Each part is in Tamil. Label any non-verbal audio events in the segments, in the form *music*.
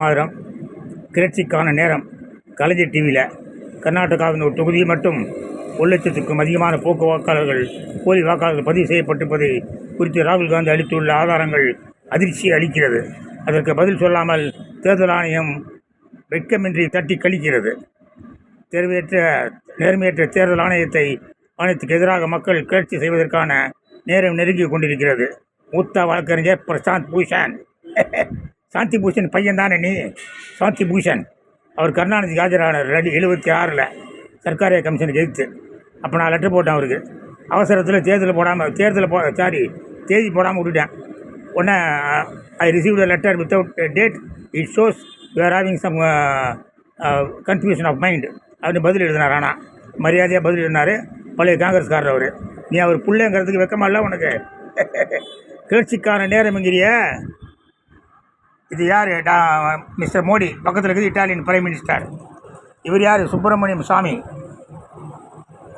மாதம் கிளர்ச்சிக்கான நேரம். கலைஞர் டிவியில் கர்நாடகாவின் ஒரு தொகுதியில் மட்டும் ஒரு லட்சத்துக்கும் அதிகமான போக்கு வாக்காளர்கள் போலி வாக்காளர்கள் பதிவு செய்யப்பட்டிருப்பதை குறித்து ராகுல் காந்தி அளித்துள்ள ஆதாரங்கள் அதிர்ச்சியை அளிக்கிறது. அதற்கு பதில் சொல்லாமல் தேர்தல் ஆணையம் வெட்கமின்றி தட்டி கழிக்கிறது. தேர்வையற்ற நேர்மையற்ற தேர்தல் ஆணையத்தை ஆணையத்துக்கு எதிராக மக்கள் கிளர்ச்சி செய்வதற்கான நேரம் நெருங்கி கொண்டிருக்கிறது. மூத்த வழக்கறிஞர் பிரசாந்த் பூஷன். *laughs* சாந்தி பூஷன் பையன் தானே நீ? சாந்தி பூஷன் அவர் கருணாநிதிக்கு ஆஜரானார் ரெண்டு எழுபத்தி ஆறில். சர்க்காரிய கமிஷனுக்கு எதிர்த்து அப்போ நான் லெட்டர் போட்டேன் அவருக்கு. அவசரத்தில் தேர்தல் போடாமல் தேர்தல் போ சாரி தேதி போடாமல் விட்டுட்டேன். உடனே I receive the letter without date it shows you're having some confusion of mind அப்படின்னு பதில் எழுதினார் ஆனால் மரியாதையாக பதில் எழுதினார். பழைய காங்கிரஸ்காரர் அவர். நீ அவர் பிள்ளைங்கிறதுக்கு வெக்கமா இல்லை உனக்கு? *laughs* கிளர்ச்சிக்கான நேரம் இங்கிறியே இது யார்? டா மிஸ்டர் மோடி. பக்கத்தில் இருக்குது இட்டாலியன் பிரைம் மினிஸ்டர் இவர் யார்? சுப்பிரமணியம் சாமி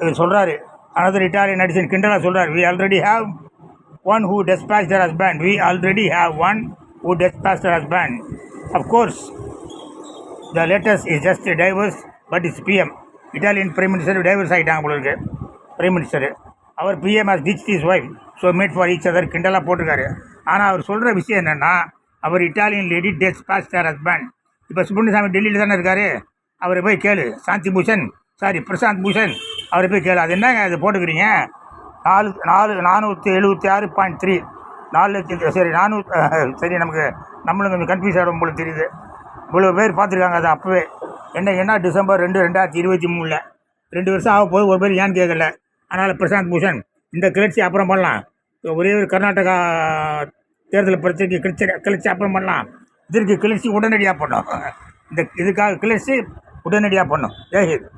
இவர் சொல்கிறாரு அனதர் இட்டாலியன் நடிசன் கிண்டலாக சொல்கிறார் we already have one who dispatch their husband we already have one who dispatch their husband of course the latest is just divorce but is PM Italian prime minister divorce ஆகிட்டாங்க போல இருக்கு. Prime minister our PM his ditch his wife so made for each other கிண்டலாக போட்டிருக்காரு. ஆனால் அவர் சொல்கிற விஷயம் என்னென்னா அவர் Italian lady dispatcher husband இப்போ சுப்பிரமணியசாமி டெல்லியில் தானே இருக்காரு? அவரை போய் கேளு. சாந்தி பூஷன் சாரி பிரசாந்த் பூஷன். அவரை போய் கேளு. அது என்னங்க அது போட்டுக்கிறீங்க? நாலு நாலு நானூற்றி எழுபத்தி ஆறு பாயிண்ட் த்ரீ நாலு லட்சத்தி சரி நானூறு *laughs* சரி நமக்கு நம்மளும் கொஞ்சம் கன்ஃபியூஸ் ஆகிடும் போல தெரியுது. இவ்வளோ பேர் பார்த்துருக்காங்க அது அப்போவே. என்ன என்ன டிசம்பர் ரெண்டு ரெண்டாயிரத்தி இருபத்தி மூணில். ரெண்டு வருஷம் ஆக போது ஒரு பேர் ஏன்னு கேட்கல அதனால் பிரசாந்த் பூஷன் இந்த கிளர்ச்சி அப்புறம் பண்ணலாம். ஒரே ஒரு கர்நாடகா தேர்தல் பிரச்சனைக்கு கிழிச்சி கிழிச்சி அப்புறம் பண்ணலாம். இதற்கு கிளர்ச்சி உடனடியாக பண்ணும் இந்த இதுக்காக கிழிச்சி உடனடியாக பண்ணும் ஜெய்ஹிந்த்